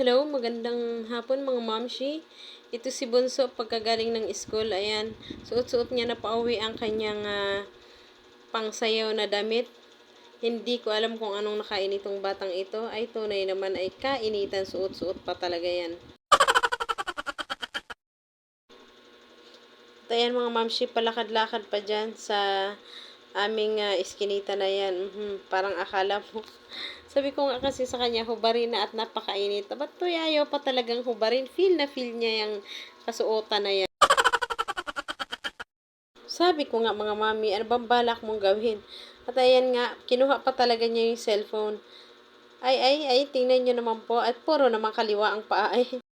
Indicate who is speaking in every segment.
Speaker 1: Hello, magandang hapon mga mamshi. Ito si Bunso pagkagaling ng school. Ayan, suot-suot niya na pauwi ang kanyang ah, pangsayaw na damit. Hindi ko alam kung anong nakain itong batang ito. Ay tunay naman ay kainitan. Suot-suot pa talaga yan. At ayan mga mamshi, palakad-lakad pa dyan sa aming ah, iskinita na yan. Mhm, parang akala mo. Sabi ko nga kasi sa kanya, hubarin na at napakainit. Ba't to ayaw pa talagang hubarin? Feel na feel niya yung kasuotan na yan. Sabi ko nga mga mami, ano bang balak mong gawin? At ayan nga, kinuha pa talaga niya yung cellphone. Ay, ay, ay, tingnan niyo naman po. At puro naman kaliwa ang paa. Ay.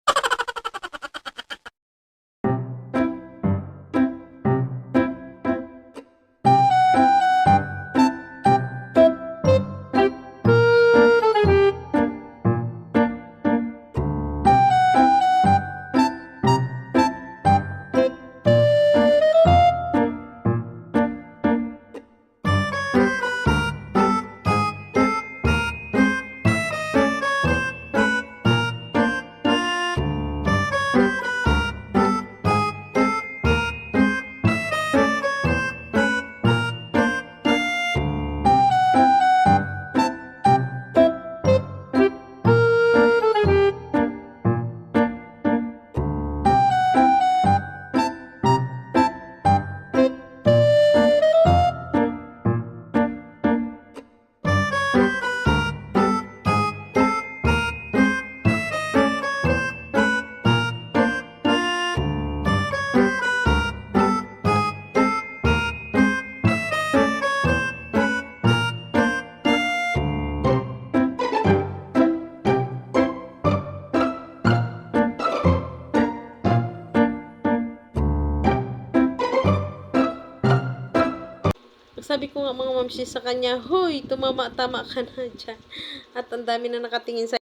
Speaker 1: Sabi ko nga mga mamsi sa kanya, Hoy, tumama-tama ka na dyan. At ang dami na nakatingin sa